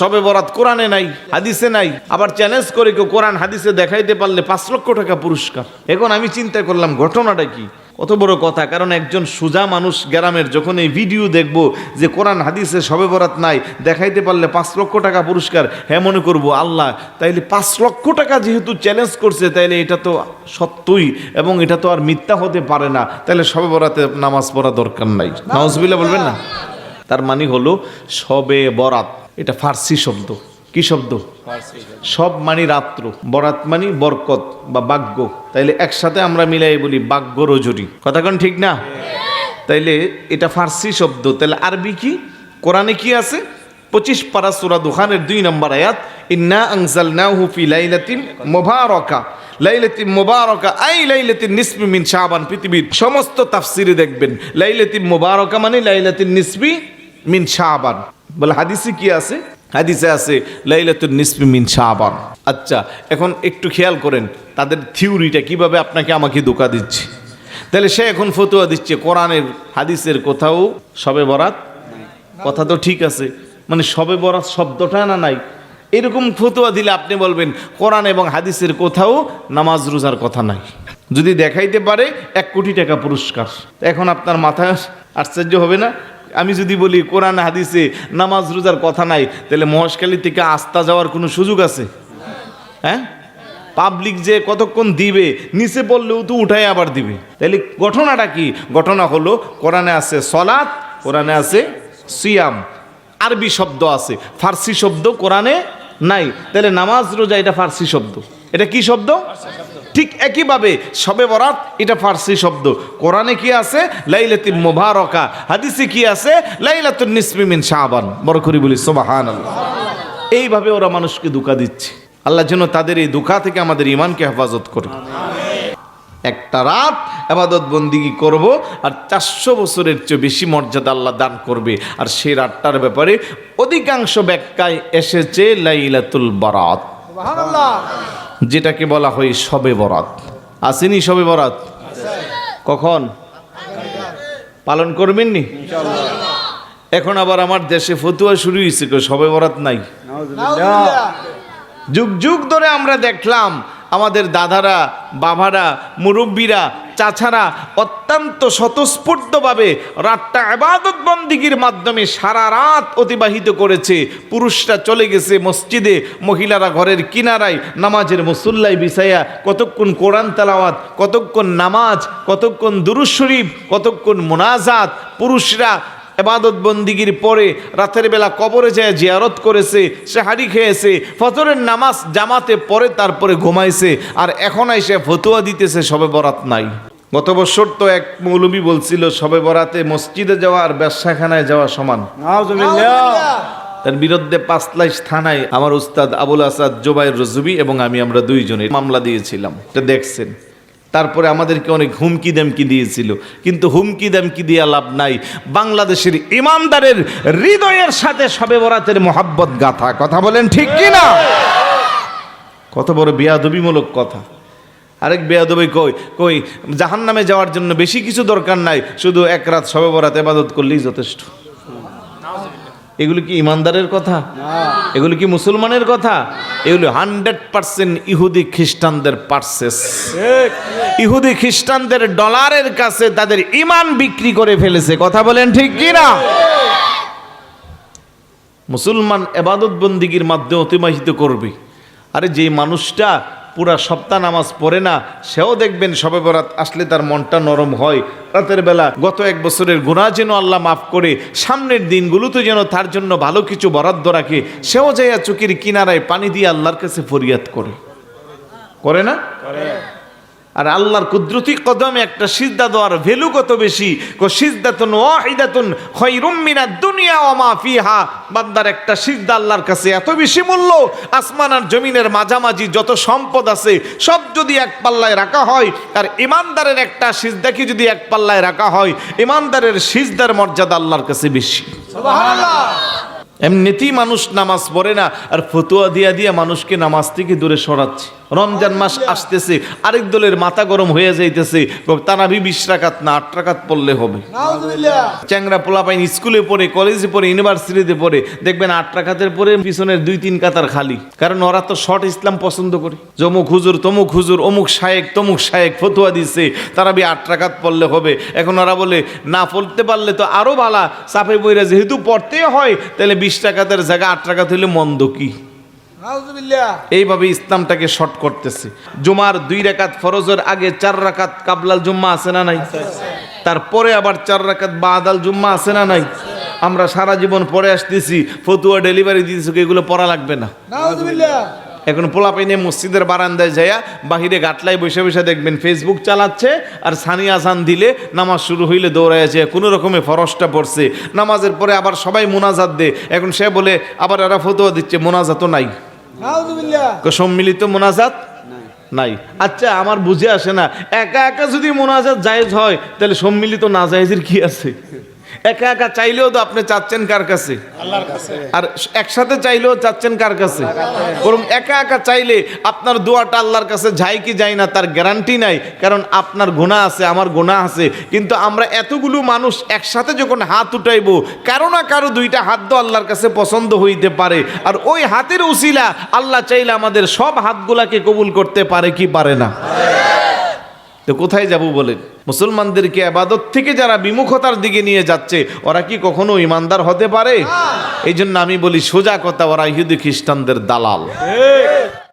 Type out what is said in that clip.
সবে বরাত কোরআনে নাই হাদিসে নাই। আবার চ্যালেঞ্জ করে কেউ কোরআন হাদিসে দেখাইতে পারলে পাঁচ লক্ষ টাকা পুরস্কার। এখন আমি চিন্তা করলাম ঘটনাটা কি? কত বড় কথা কারণ একজন সুজা মানুষ গ্রামের যখন এই ভিডিও দেখব যে কোরআন হাদিসে সবে বরাত নাই দেখাইতে পারলে পাঁচ লক্ষ টাকা পুরস্কার হ্যাঁ মনে করব আল্লাহ তাইলে পাঁচ লক্ষ টাকা যেহেতু চ্যালেঞ্জ করছে তাইলে এটা তো সত্যই এবং এটা তো আর মিথ্যা হতে পারে না। তাহলে সবে বরাতে নামাজ পড়া দরকার নাই। নামাজবিল্লা বলবেন না? তার মানে হলো সবে বরাত। এটা ফার্সি শব্দ। কি শব্দ? সব মানি রাত্র বরাত মানি বরকত বা বাগ্য। তাইলে একসাথে আমরা মিলাই বলি বাগ্য রজরি কথা কোন ঠিক না? তাইলে এটা ফার্সি শব্দ। তাহলে আরবি কি? কোরআনে কি আছে? পঁচিশ পারা সুরা দুখানের দুই নম্বর আয়াত ইন্না আনজালনাহু ফি লাইলাতিন মুবারাকা। লাইলাতিন মুবারাকা আই লাইলাতিন নিসফি মিন শাবান। পৃথিবীর সমস্ত তাফসিরে দেখবেন। লাইলাতিন মোবারকা মানে লাইলাতিন নিসফি মিন শাবান। বলে হাদিসে কি আছে? হাদিসে আছে, লাইলাতুন নিসফি মিন শাবান। আচ্ছা এখন একটু খেয়াল করেন, তাদের থিওরিটা কীভাবে আপনাকে আমাকে ধোকা দিচ্ছে? তাহলে সে এখন ফতুয়া দিচ্ছে, কোরআনের, হাদিসের কোথাও সবে বরাত? কথা তো ঠিক আছে মানে সবে বরাত শব্দটা না নাই? এরকম ফতুয়া দিলে আপনি বলবেন, কোরআন এবং হাদিসের কোথাও নামাজ রোজার কথা নাই। যদি দেখাইতে পারে, এক কোটি টাকা পুরস্কার। এখন আপনার মাথায় আশ্চর্য হবে না? আমি যদি বলি, কোরআন, হাদিসে নামাজ, রোজার কথা নাই, তাহলে মহেশখালী থেকে আস্তা যাওয়ার কোনো সুযোগ আছে? হ্যাঁ? পাবলিক যে কতক্ষণ দিবে, নিচে পড়লেও তো উঠাই আবার দিবে। তাহলে ঘটনাটা কি? ঘটনা হলো, কোরআনে আছে সলাৎ, কোরআনে আছে সিয়াম। আরবি শব্দ আছে, ফার্সি শব্দ কোরআনে নাই। তাহলে নামাজ, রোজা, এটা ফার্সি শব্দ। এটা কি শব্দ? ঠিক একইভাবে সবে বরাত, এটা ফার্সি শব্দ। কোরআনে কি আছে? লাইলাতিন মুবারকা। হাদিসে কি আছে? লাইলাতুন নিসমি মিন শাবান। বড় করে বলি, সুবহানাল্লাহ। এইভাবে ওরা মানুষকে দুঃখা দিচ্ছে। আল্লাহ যেন তাদের এই দুঃখা থেকে আমাদের ইমানকে হেফাজত করে একটা রাত আবাদত বন্দিগি করব? আর চারশো বছরের চেয়ে বেশি মর্যাদা আল্লাহ দান করবে। আর সেই রাতটার ব্যাপারে অধিকাংশ ব্যাখ্যায় এসেছে লাইলাতুল বরাত। যেটাকে বলা হয় সবে বরাত। আসেনি সবে বরাত? কখন? পালন করবেন নি? এখন আবার আমার দেশে ফতুয়া শুরু হয়েছে সবে বরাত নাই? যুগ যুগ ধরে আমরা দেখলাম আমাদের দাদারা, বাবারা, মুরব্বীরা, চাচারা অত্যন্ত স্বতঃস্ফূর্তভাবে রাতটা আবাদত বন্দিগির মাধ্যমে সারা রাত অতিবাহিত করেছে। পুরুষরা চলে গেছে মসজিদে, মহিলারা ঘরের কিনারায়, নামাজের মুসল্লাই বিছাইয়া কতক্ষণ কোরআন তালাওয়াত, কতক্ষণ নামাজ, কতক্ষণ দুরুশরীফ কতক্ষণ মোনাজাত। পুরুষরা এবাদত বন্দিগির পরে রাতের বেলা কবরে যায় জিয়ারত করেছে সে হাড়ি খেয়েছে ফজরের নামাজ জামাতে পরে তারপরে ঘুমাইছে আর এখন এসে ফতুয়া দিতেছে সবে বরাত নাই। গত বছর তো এক মৌলবী বলছিল সবে বরাতে মসজিদে যাওয়া আর ব্যবসাখানায় যাওয়া সমান। তার বিরুদ্ধে পাঁচলাইশ থানায় আমার উস্তাদ আবুল আসাদ জোবাইর রজুবি এবং আমি আমরা দুইজনে মামলা দিয়েছিলাম। এটা দেখছেন। তারপরে আমাদেরকে অনেক হুমকি দামকি দিয়েছিল। কিন্তু হুমকি দামকি দিয়ে লাভ নাই। বাংলাদেশের ইমানদারের হৃদয়ের সাথে সবে বরাতের মোহাব্বত গাথা। কথা বলেন ঠিক কি না কত বড় বেয়াদবিমূলক কথা। আরেক বেয়াদবি কই কই জাহান নামে যাওয়ার জন্য বেশি কিছু দরকার নাই। শুধু এক রাত সবে বরাত এবাদত করলেই যথেষ্ট। এগুলো কি ইমানদারের কথা? এগুলো কি মুসলমানের কথা? এগুলো হান্ড্রেড পার্সেন্ট ইহুদি খ্রিস্টানদের পার্সেস। ইহুদি খ্রিস্টানদের ডলারের কাছে তাদের ইমান বিক্রি করে ফেলেছে। কথা বলেন ঠিক কি না? মুসলমান এবাদত বন্দিগির মাধ্যমে অতিবাহিত করবে। আরে যে মানুষটা পুরা সপ্তাহ নামাজ পড়ে না, সেও দেখবেন সবে বরাত আসলে তার মনটা নরম হয়। রাতের বেলা গত এক বছরের গুণা যেন আল্লাহ মাফ করে, সামনের দিনগুলোতে যেন তার জন্য ভালো কিছু বরাদ্দ রাখে, সেও যাইয়া চুকির কিনারায় পানি দিয়ে আল্লাহর কাছে ফরিয়াদ করে। করে না? আর আল্লাহর কুদরতি কদমে একটা সিজদা দেওয়ার ভ্যালু কত বেশি? কো সিজদাতুন ওয়াহিদাতুন মিনাদ দুনিয়া ওয়া মা ফিহা। বান্দার একটা সিজদা আল্লাহর কাছে এত বেশি মূল্য আসমান আর জমিনের মাঝামাঝি যত সম্পদ আছে সব যদি এক পাল্লায় রাখা হয় আর ইমানদারের একটা সিজদাকে যদি এক পাল্লায় রাখা হয় ইমানদারের সিজদার মর্যাদা আল্লাহর কাছে বেশি। এমনিতেই মানুষ নামাজ পড়ে না আর ফতুয়া দিয়া দিয়া মানুষকে নামাজ থেকে দূরে সরাচ্ছে। রমজান মাস আসতেছে আরেক দলের মাথা গরম হয়ে যাইতেছে। তারাবি বিশ রাকাত না আট রাকাত পড়লে হবে। চ্যাংরা পোলাপাইন স্কুলে পড়ে কলেজে পড়ে ইউনিভার্সিটিতে পড়ে দেখবেন আট টাকাতের পরে পিছনের দুই তিন কাতার খালি। কারণ ওরা তো শর্ট ইসলাম পছন্দ করে। জমুক হুজুর তমুক হুজুর অমুক শায়েক তমুক শায়েক ফতুয়া দিছে তারা বি আট টাকাত পড়লে হবে। এখন ওরা বলে না পড়তে পারলে তো আরও বালা চাপে বইরা যেহেতু পড়তে হয় তাহলে বিশ টাকাতের জায়গা আট টাকা হইলে মন্দ কি? এইভাবে ইসলামটাকে শর্ট করতেছে। জুমার দুই রাকাত ফরজের আগে চার রাকাত কাবলাল জুম্মা আছে না নাই? তারপরে আবার চার রাকাত বাদাল জুম্মা আছে না নাই? আমরা সারা জীবন পরে আসতেছি ফতুয়া ডেলিভারি দিতেছি এগুলো পড়া লাগবে না। এখন এখন পোলাপাইনে মসজিদের বারান্দায় যাইয়া বাহিরে গাটলাই বসে বসে দেখবেন ফেসবুক চালাচ্ছে আর সানি আসান দিলে নামাজ শুরু হইলে দৌড়ায় আছে কোনো রকমে ফরসটা পড়ছে। নামাজের পরে আবার সবাই মোনাজাত দে এখন সে বলে আবার এরা ফতুয়া দিচ্ছে মোনাজাতও নাই। সম্মিলিত মোনাজাত? নাই। আচ্ছা আমার বুঝে আসে না। একা একা যদি মোনাজাত জায়েজ হয়, তাহলে সম্মিলিত না জায়েজের কি আছে? একা একা চাইলেও তো আপনি চাচ্ছেন কার কাছে? আর একসাথে চাইলেও চাচ্ছেন কার কাছে? বরং একা একা চাইলে আপনার দোয়াটা আল্লাহর কাছে যায় কি যায় না তার গ্যারান্টি নাই কারণ আপনার গোনা আছে আমার গোনা আছে। কিন্তু আমরা এতগুলো মানুষ একসাথে যখন হাত উঠাইবো কারও না কারও দুইটা হাত তো আল্লাহর কাছে পছন্দ হইতে পারে। আর ওই হাতের উসিলা আল্লাহ চাইলে আমাদের সব হাতগুলাকে কবুল করতে পারে কি পারে না? তো কোথায় যাব বলেন? মুসলমানদেরকে আবাদত থেকে যারা বিমুখতার দিকে নিয়ে যাচ্ছে ওরা কি কখনো ইমানদার হতে পারে? এই জন্য আমি বলি সোজা কথা ওরা ইহুদি খ্রিস্টানদের দালাল।